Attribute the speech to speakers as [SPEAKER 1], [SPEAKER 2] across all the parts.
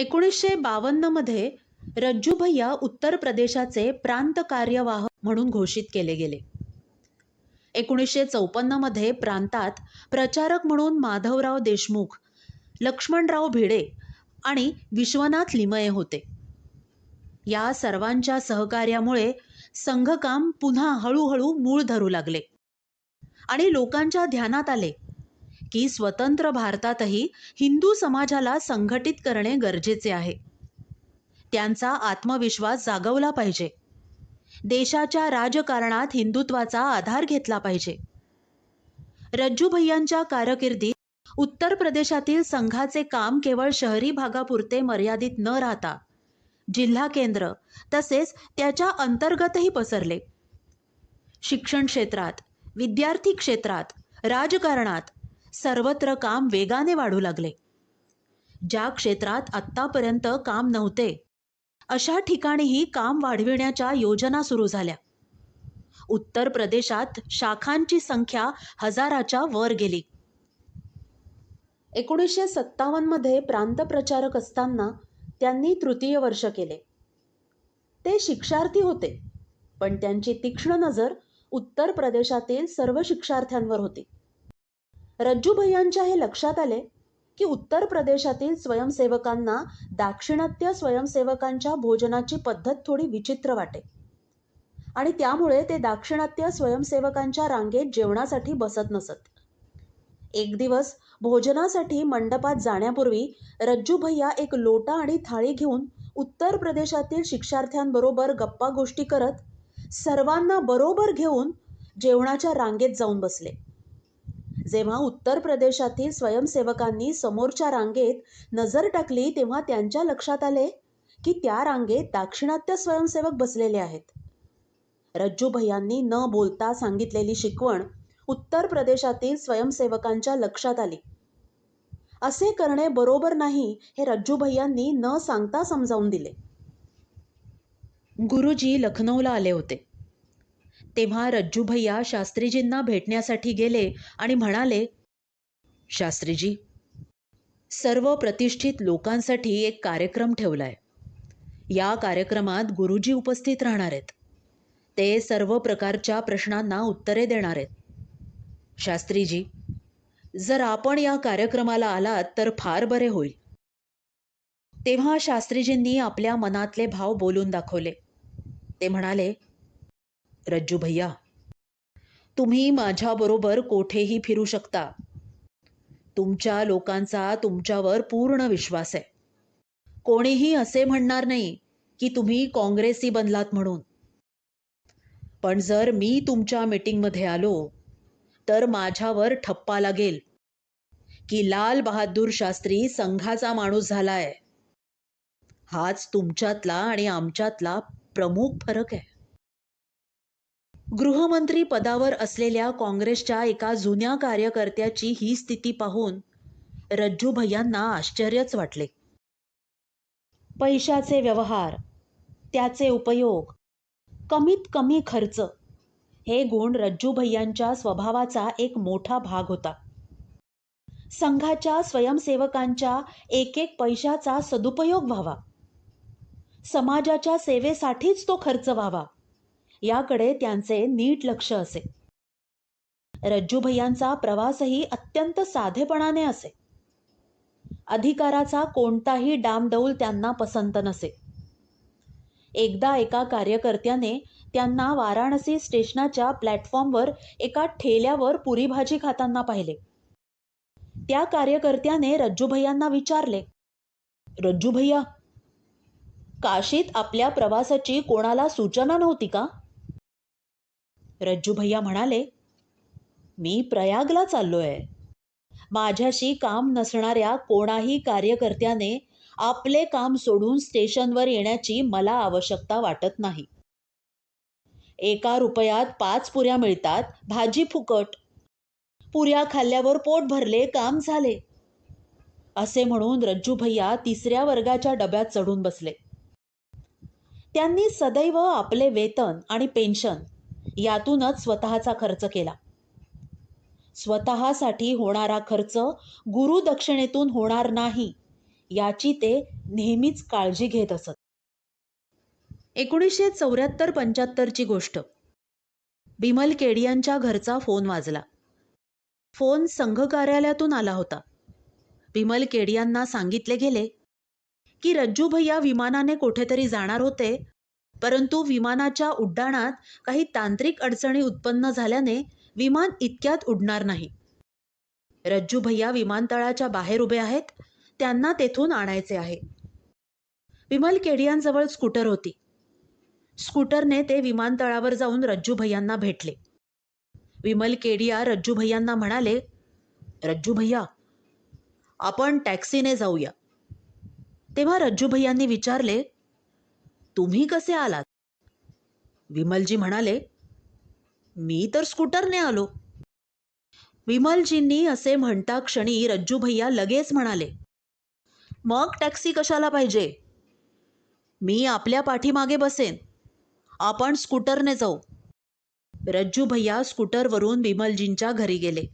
[SPEAKER 1] एकोणीसशे बावन्नमध्ये रज्जूभैया उत्तर प्रदेशाचे प्रांत कार्यवाह म्हणून घोषित केले गेले. एकोणीसशे चौपन्नमध्ये प्रांतात प्रचारक म्हणून माधवराव देशमुख लक्ष्मणराव भिडे आणि विश्वनाथ लिमये होते. या सर्वांच्या सहकार्यामुळे संघकाम पुन्हा हळूहळू मूळ धरू लागले आणि लोकांच्या ध्यानात आले की स्वतंत्र भारतातही हिंदू समाजाला संघटित करणे गरजेचे आहे. त्यांचा आत्मविश्वास जागवला पाहिजे. देशाच्या राजकारणात हिंदुत्वाचा आधार घेतला पाहिजे. रज्जूभैयांच्या कारकिर्दीत उत्तर प्रदेशातील संघाचे काम केवळ शहरी भागापुरते मर्यादित न राहता जिल्हा केंद्र तसेच त्याच्या अंतर्गतही पसरले. शिक्षण क्षेत्रात विद्यार्थी क्षेत्रात राजकारणात सर्वत्र काम वेगाने वाढू लागले. ज्या क्षेत्रात आत्तापर्यंत काम नव्हते अशा ठिकाणीही काम वाढविण्याच्या योजना सुरू झाल्या. उत्तर प्रदेशात शाखांची संख्या हजाराच्या वर गेली. एकोणीसशे सत्तावन्नमध्ये प्रांत प्रचारक असताना त्यांनी तृतीय वर्ष केले. ते शिक्षार्थी होते पण त्यांची तीक्ष्ण नजर उत्तर प्रदेशातील सर्व शिक्षार्थ्यांवर होती. रज्जू भैयांच्या हे लक्षात आले की उत्तर प्रदेशातील स्वयंसेवकांना दाक्षिणात्य स्वयंसेवकांच्या भोजनाची पद्धत थोडी विचित्र वाटे. आणि त्यामुळे ते दाक्षिणात्य स्वयंसेवकांच्या रांगेत जेवणासाठी बसत नसत. एक दिवस भोजनासाठी मंडपात जाण्यापूर्वी रज्जूभैया एक लोटा आणि थाळी घेऊन उत्तर प्रदेशातील शिक्षार्थ्यांबरोबर गप्पा गोष्टी करत सर्वांना बरोबर घेऊन जेवणाच्या रांगेत जाऊन बसले. जेव्हा उत्तर प्रदेशातील स्वयंसेवकांनी समोरच्या रांगेत नजर टाकली तेव्हा त्यांच्या लक्षात आले की त्या रांगेत दाक्षिणात्य स्वयंसेवक बसलेले आहेत. रज्जू भैयांनी न बोलता सांगितलेली शिकवण उत्तर प्रदेशातील स्वयंसेवकांच्या लक्षात आली. असे करणे बरोबर नाही हे रज्जू भैयांनी न सांगता समजावून दिले. गुरुजी लखनौला आले होते. तेव्हा रज्जू भैया शास्त्रीजींना भेटण्यासाठी गेले आणि म्हणाले शास्त्रीजी सर्व प्रतिष्ठित लोकांसाठी एक कार्यक्रम ठेवलाय. या कार्यक्रमात गुरुजी उपस्थित राहणार आहेत. ते सर्व प्रकारच्या प्रश्नांना उत्तरे देणार आहेत. शास्त्रीजी जर आपण या कार्यक्रमाला आलात तर फार बरे होईल. तेव्हा शास्त्रीजींनी आपल्या मनातले भाव बोलून दाखवले. ते म्हणाले रज्जू भैया तुम्ही माझ्याबरोबर कोठेही फिरू शकता. तुमच्या लोकांचा तुमच्यावर पूर्ण विश्वास आहे. कोणीही असे म्हणणार नाही की तुम्ही काँग्रेसी बनलात म्हणून. पण जर मी तुमच्या मीटिंगमध्ये आलो तर माझ्यावर ठप्पा लागेल की लाल बहादूर शास्त्री संघाचा माणूस झालाय. हाच तुमच्यातला आणि आमच्यातला प्रमुख फरक आहे. गृहमंत्री पदावर असलेल्या काँग्रेसच्या एका जुन्या कार्यकर्त्याची ही स्थिती पाहून रज्जू भैयांना आश्चर्यच वाटले. पैशाचे व्यवहार त्याचे उपयोग कमीत कमी खर्च हे गुण रज्जू भैयांच्या स्वभावाचा एक मोठा भाग होता. संघाच्या स्वयंसेवकांच्या एक एक पैशाचा सदुपयोग व्हावा. समाजाच्या सेवेसाठीच तो खर्च व्हावा. याकडे त्यांचे नीट लक्ष असे. रज्जू भैयांचा प्रवासही अत्यंत साधेपणाने असे. अधिकाराचा कोणताही डामडौल त्यांना पसंत नसे. एकदा एका कार्यकर्त्याने त्यांना वाराणसी स्टेशनाच्या प्लॅटफॉर्मवर एका ठेल्यावर पुरी भाजी खाताना पाहिले. त्या कार्यकर्त्याने रज्जूभैयांना विचारले रज्जू भैया काशीत आपल्या प्रवासाची कोणाला सूचना नव्हती का? रज्जू भैया म्हणाले मी प्रयागला चाललोय. माझ्याशी काम नसणाऱ्या कोणाही कार्यकर्त्याने आपले काम सोडून स्टेशनवर येण्याची मला आवश्यकता वाटत नाही. एका रुपयात पाच पुऱ्या मिळतात भाजी फुकट. पुऱ्या खाल्ल्यावर पोट भरले काम झाले. असे म्हणून रज्जूभैया तिसऱ्या वर्गाच्या डब्यात चढून बसले. त्यांनी सदैव आपले वेतन आणि पेन्शन यातूनच स्वतःचा खर्च केला. स्वतःसाठी होणारा खर्च गुरुदक्षिणेतून होणार नाही याची ते नेहमीच काळजी घेत असत. एकोणीसशे चौऱ्याहत्तर पंच्याहत्तरची गोष्ट. बिमल केडियांच्या घरचा फोन वाजला. फोन संघ कार्यालयातून आला होता. बिमल केडियांना सांगितले गेले की रज्जू भैया विमानाने कुठेतरी जाणार होते. परंतु विमानाच्या उड्डाणात काही तांत्रिक अडचणी उत्पन्न झाल्याने विमान इतक्यात उडणार नाही. रज्जू भैया विमानतळाच्या बाहेर उभे आहेत. त्यांना तेथून आणायचे आहे. विमल केडियांजवळ स्कूटर होती. स्कूटरने ते विमानतळावर जाऊन रज्जू भैयांना भेटले. विमल केडिया रज्जू भैयांना म्हणाले रज्जू भैया आपण टॅक्सीने जाऊया. तेव्हा रज्जू भैयांनी विचारले तुम्ही कसे आलात? विमलजी म्हणाले मी तर स्कूटरने आलो. विमलजींनी असे म्हणता क्षणी रज्जू भैया लगेच म्हणाले मग टॅक्सी कशाला पाहिजे? मी आपल्या पाठीमागे बसेन. आपण स्कूटरने जाऊ. रज्जू भैया स्कूटरवरून विमलजींच्या घरी गेले.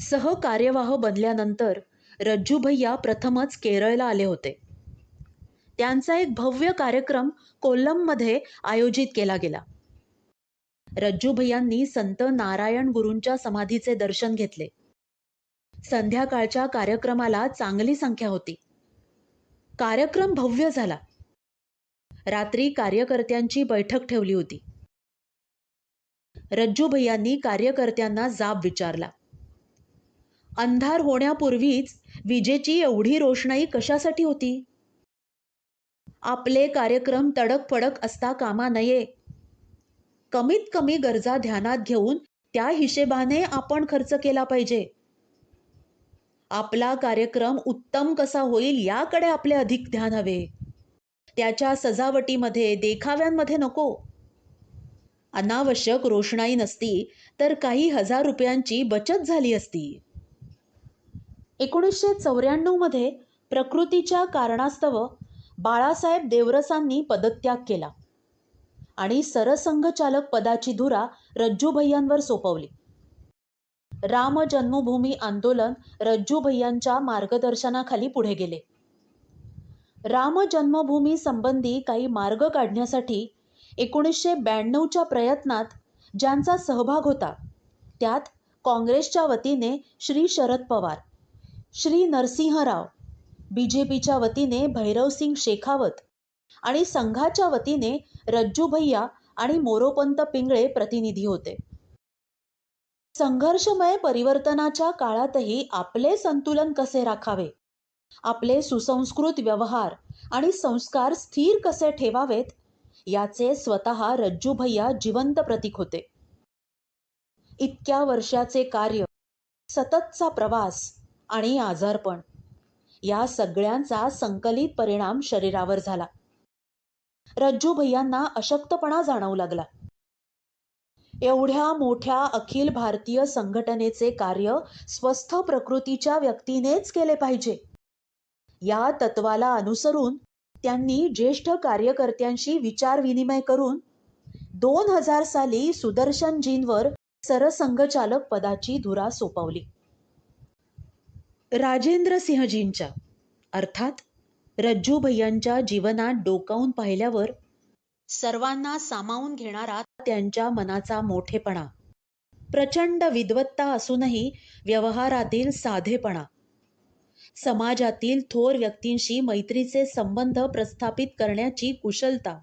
[SPEAKER 1] सहकार्यवाह बनल्यानंतर रज्जू भैया प्रथमच केरळला आले होते. त्यांचा एक भव्य कार्यक्रम कोल्लममध्ये आयोजित केला गेला. रज्जू भैयांनी संत नारायण गुरूंच्या समाधीचे दर्शन घेतले. संध्याकाळच्या कार्यक्रमाला चांगली संख्या होती. कार्यक्रम भव्य झाला. रात्री कार्यकर्त्यांची बैठक ठेवली होती. रज्जू भैयांनी कार्यकर्त्यांना जाब विचारला. अंधार होण्यापूर्वीच विजेची एवढी रोषणाई कशासाठी होती? आपले कार्यक्रम तडकफडक असता कामा नये. कमीत कमी गरजा ध्यानात घेऊन त्या हिशेबाने आपण खर्च केला पाहिजे. आपला कार्यक्रम उत्तम कसा होईल याकडे आपले अधिक ध्यान हवे. त्याच्या सजावटीमध्ये देखाव्यांमध्ये नको. अनावश्यक रोषणाई नसती तर काही हजार रुपयांची बचत झाली असती. एकोणीसशे चौऱ्याण्णवमध्ये प्रकृतीच्या कारणास्तव बाळासाहेब देवरसांनी पदत्याग केला आणि सरसंघचालक पदाची धुरा रज्जू भैयांवर सोपवली. राम जन्मभूमी आंदोलन रज्जू भैयांच्या मार्गदर्शनाखाली पुढे गेले. राम जन्मभूमी संबंधी काही मार्ग काढण्यासाठी एकोणीसशे ब्याण्णवच्या प्रयत्नात ज्यांचा सहभाग होता त्यात काँग्रेसच्या वतीने श्री शरद पवार श्री नरसिंह बीजेपीच्या बी जे पीच्या वतीने भैरवसिंग शेखावत आणि संघाच्या वतीने रज्जू भैया आणि मोरोपंत पिंगळे प्रतिनिधी होते. संघर्षमय परिवर्तनाच्या काळातही आपले संतुलन कसे राखावे? आपले सुसंस्कृत व्यवहार आणि संस्कार स्थिर कसे ठेवावेत? याचे स्वतः रज्जू भैया जिवंत प्रतीक होते. इतक्या वर्षाचे कार्य सततचा प्रवास आणि आजारपण या सगळ्यांचा संकलित परिणाम शरीरावर झाला. रज्जू भैयांना अशक्तपणा जाणवू लागला. एवढ्या मोठ्या अखिल भारतीय संघटनेचे कार्य स्वस्थ प्रकृतीच्या व्यक्तीनेच केले पाहिजे. या तत्वाला अनुसरून त्यांनी ज्येष्ठ कार्यकर्त्यांशी विचारविनिमय करून दोन हजार साली सुदर्शनजींवर सरसंघचालक पदाची धुरा सोपवली. राजेंद्र सिंहजींच्या अर्थात रज्जू भैयांच्या जीवनात डोकावून पाहिल्यावर सर्वांना सामावून घेणारा त्यांच्या मनाचा मोठेपणा प्रचंड विद्वत्ता असूनही व्यवहारातील साधेपणा समाजातील थोर व्यक्तींशी मैत्रीचे संबंध प्रस्थापित करण्याची कुशलता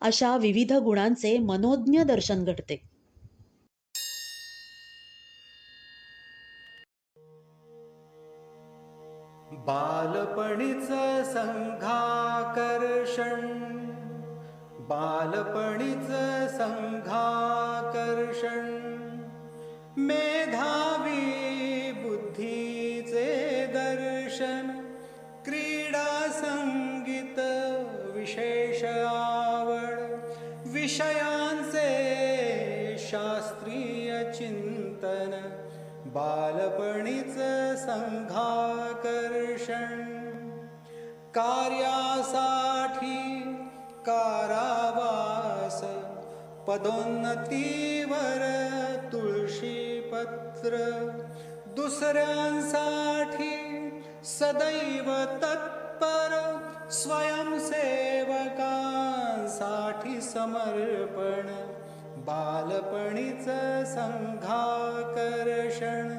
[SPEAKER 1] अशा विविध गुणांचे मनोज्ञ दर्शन घडते.
[SPEAKER 2] बालपणीच संघाकर्षण बालपणीच संघाकर्षण. मेधावी बुद्धीचे दर्शन क्रीडा संगीत विशेष आवड विषयांचे शास्त्रीय चिंतन बालपणीच संघाकर्षण. कार्यासाठी कारावास पदोन्नतीवर तुळशी पत्र दुसऱ्यांसाठी सदैव तत्पर स्वयंसेवकांसाठी समर्पण. बालपणीच संघाकर्षण.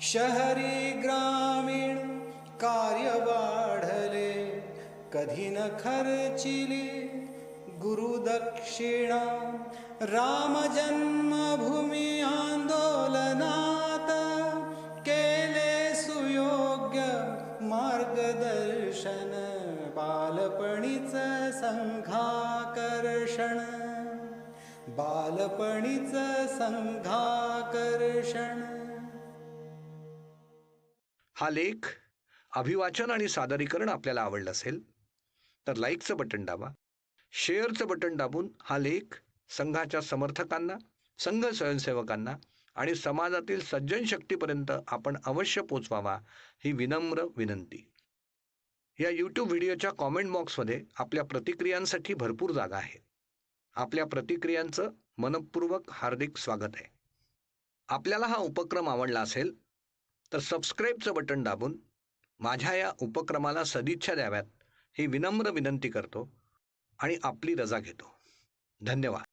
[SPEAKER 2] शहरी ग्रामीण कार्य वाढले कधी न खर्चिली गुरुदक्षिणा. राम जन्मभूमी आंदोलनात केले सुयोग्य मार्गदर्शन. बालपणीच संघाकर्षण. बालपणीच संघाकर्षण.
[SPEAKER 3] हा लेख अभिवाचन आणि सादरीकरण आपल्याला आवडलं असेल तर लाईकचं बटन दाबा. शेअरचं बटन दाबून हा लेख संघाच्या समर्थकांना संघ स्वयंसेवकांना आणि समाजातील सज्जन शक्तीपर्यंत आपण अवश्य पोचवावा ही विनम्र विनंती. या यूट्यूब व्हिडिओच्या कॉमेंट बॉक्समध्ये आपल्या प्रतिक्रियांसाठी भरपूर जागा आहे. आपल्या प्रतिक्रियांचं मनपूर्वक हार्दिक स्वागत आहे. आपल्याला हा उपक्रम आवडला असेल तर सबस्क्राईबचं बटन दाबून माझ्या या उपक्रमाला सदिच्छा द्याव्यात ही विनम्र विनंती करतो आणि आपली रजा घेतो. धन्यवाद.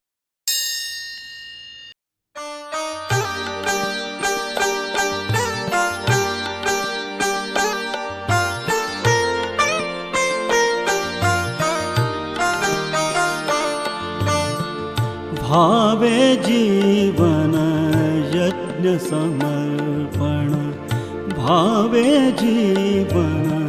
[SPEAKER 4] भावे जीवन यज्ञ समर्पण। भावे जीवन